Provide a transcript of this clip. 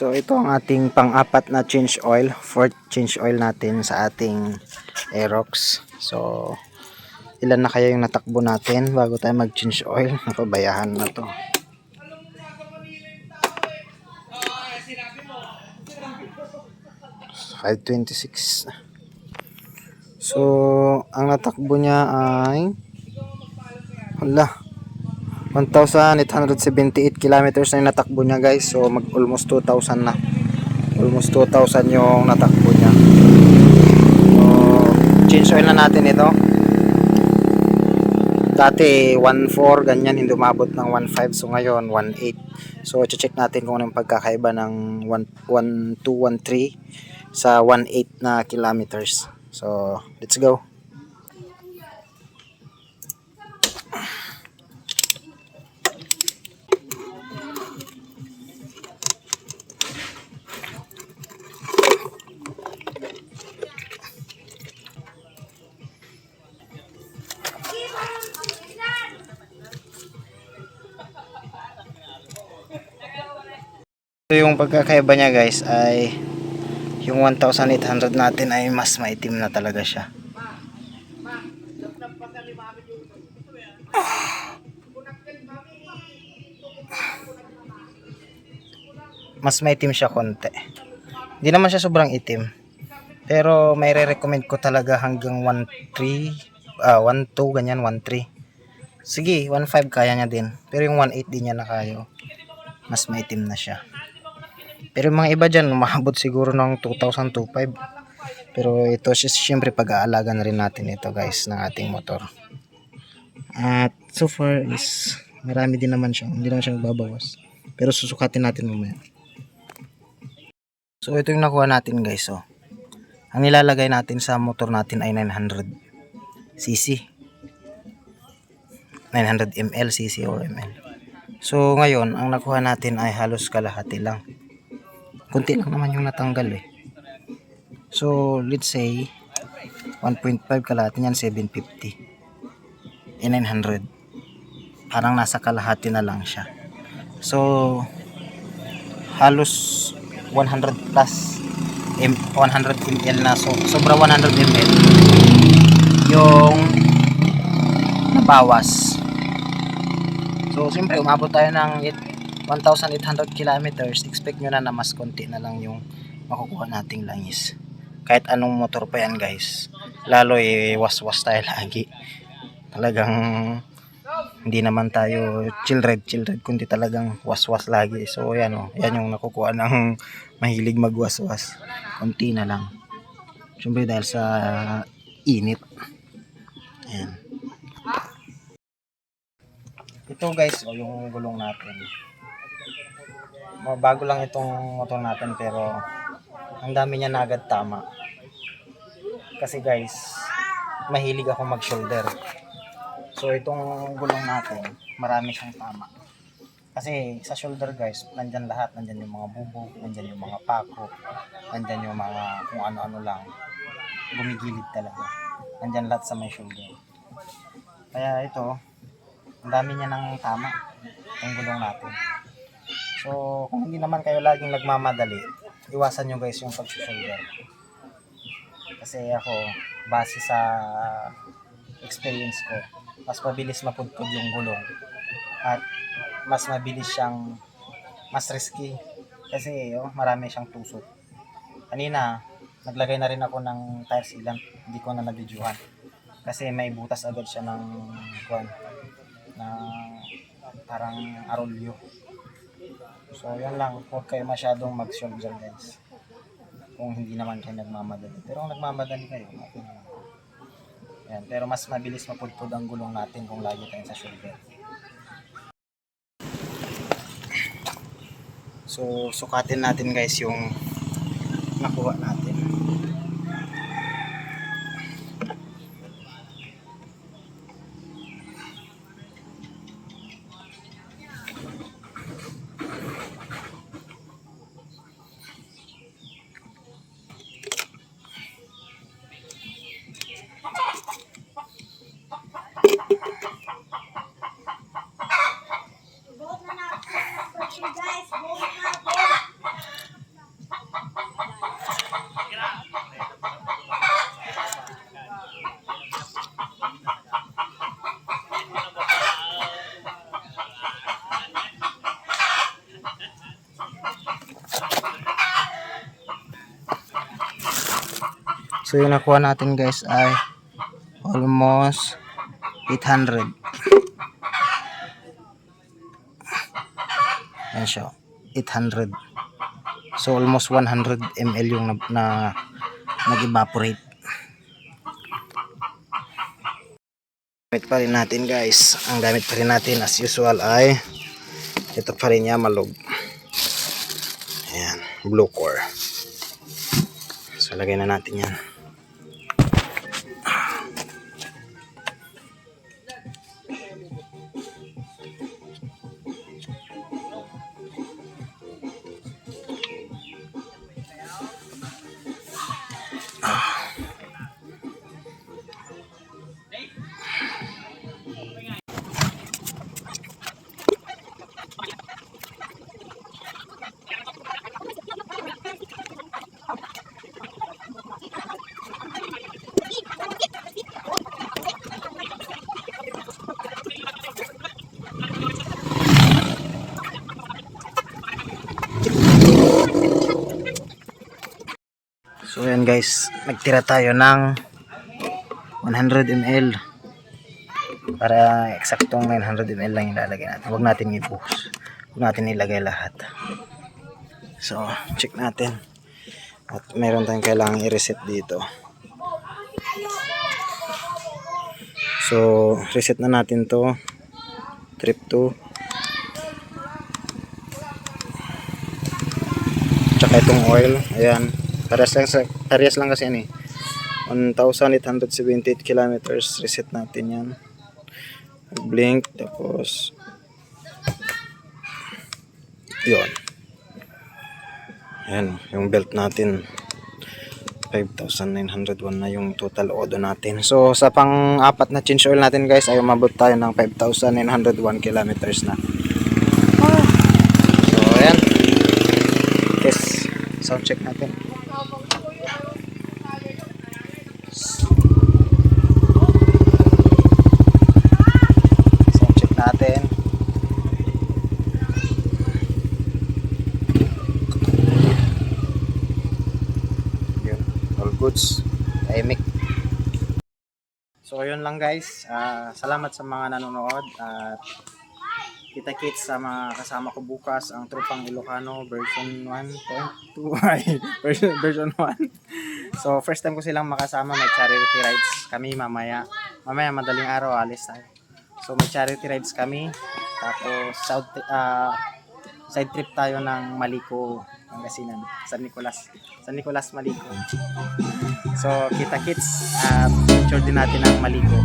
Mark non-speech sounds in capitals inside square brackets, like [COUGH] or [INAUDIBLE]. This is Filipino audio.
So ito ang ating pang-apat na change oil, fourth change oil natin sa ating Aerox. So ilan na kaya yung natakbo natin bago tayo mag-change oil? Napabayahan na to. Five twenty-six. So, ang natakbo niya ay Hala. 1,878 kilometers na yung natakbo niya guys. So mag almost 2,000 na. Almost 2,000 yung natakbo niya. So change oil na natin ito. Dati 1.4 ganyan hindi umabot ng 1.5 so ngayon 1.8. So check natin kung anong pagkakaiba ng 1.213 sa 1.8 na kilometers. So let's go. So yung pagkakaiba niya guys ay yung 1,800 natin ay mas maitim na talaga siya. Mas maitim siya konti. Hindi naman siya sobrang itim. Pero may re-recommend ko talaga hanggang 1.3, ah 1.2 ganyan 1.3. Sige, 1.5 kaya niya din. Pero yung 1.8 din niya na kaya. Mas maitim na siya. Pero mga iba dyan, umabot siguro ng 2,000, 2,500. Pero ito, syempre pag-aalaga na rin natin ito guys ng ating motor. At so far is marami din naman siya. Hindi naman siya nagbabawas. Pero susukatin natin mamaya. So ito yung nakuha natin guys. Oh. Ang nilalagay natin sa motor natin ay 900 cc. 900 ml cc or ml. So ngayon, ang nakuha natin ay halos kalahati lang. Kunti lang naman yung natanggal eh. So let's say 1.5 kalahati niyan 750. Eh 900. Parang nasa kalahati na lang siya. So halos 100 plus M 100 ml na so sobra 100 ml yung nabawas so siyempre umabot tayo ng 1,800 kilometers expect nyo na na mas konti na lang yung makukuha nating langis. Kahit anong motor pa yan guys. Lalo eh was-was tayo [LAUGHS] lagi. Talagang hindi naman tayo chill ride chill kundi talagang was-was lagi. So yan o yan yung nakukuha ng [LAUGHS] mahilig magwas-was. Konti na lang. Syempre dahil sa init. Ayan. Ito guys o yung gulong natin bago lang itong motor natin pero ang dami niya na agad tama kasi guys mahilig ako mag shoulder So itong gulong natin, marami siyang tama. Kasi sa shoulder guys, nandyan lahat. Nandyan yung mga bubog, nandyan yung mga pako, nandyan yung mga kung ano-ano lang. Gumigilid talaga. Nandyan lahat sa may shoulder. Kaya ito, ang dami niya ng tama. Itong gulong natin. So kung hindi naman kayo laging nagmamadali, iwasan nyo guys yung pag-shoulder. Kasi ako, base sa experience ko, mas mabilis mapudpud yung gulong. At mas mabilis siyang mas risky. Kasi oh, marami siyang tusok kanina naglagay na rin ako ng tire sealant hindi ko na nabidyuhan. Kasi may butas agad siya ng kuan ng parang arolyo so yan lang. Huwag kayo masyadong mag shoulder guys. Kung hindi naman kayo nagmamadali. Pero kung nagmamadali kayo okay na lang. Yan, pero mas mabilis mapudpud ang gulong natin kung lagi tayong sa shoulder. So, sukatin natin guys yung nakuha natin. So yung nakuha natin guys ay almost 800. Yan siya. 800. So almost 100 ml yung na, na nag-evaporate. Gamit pa rin natin guys. Ang gamit pa rin natin as usual ay ito pa rin Yamalog. Ayan, blue core. So lagay na natin yan. So yan guys, nagtira tayo ng 100 ml. Para eksaktong 900 ml lang ilalagay natin. Huwag natin i-buhos. Huwag natin ilagay lahat. So, check natin. At meron tayong kailangan i-reset dito. So, reset na natin to. Trip 2. Tsaka itong oil. Ayan. Parehas lang, sa, parehas lang kasi yan eh. 1,878 kilometers. Reset natin yan. Blink. Tapos. Yun. Ayan. Yung belt natin. 5,901 na yung total odo natin. So, sa pang-apat na change oil natin guys, ay umabot tayo ng 5,901 kilometers na. So, ayan. Yes. Sound check natin. Sound check natin. Yun. Goods. Tahimik. So, yun lang guys. Ah, salamat sa mga nanonood. At kita kits sa mga kasama ko bukas ang Tropang Ilocano version 1.2 [LAUGHS] ay version, version 1 so first time ko silang makasama may charity rides kami mamaya mamaya madaling araw alis tayo so may charity rides kami tapos south, ah, side trip tayo ng Maliko Pangasinan San Nicolas San Nicolas Maliko so kita kits at picture din natin ang Maliko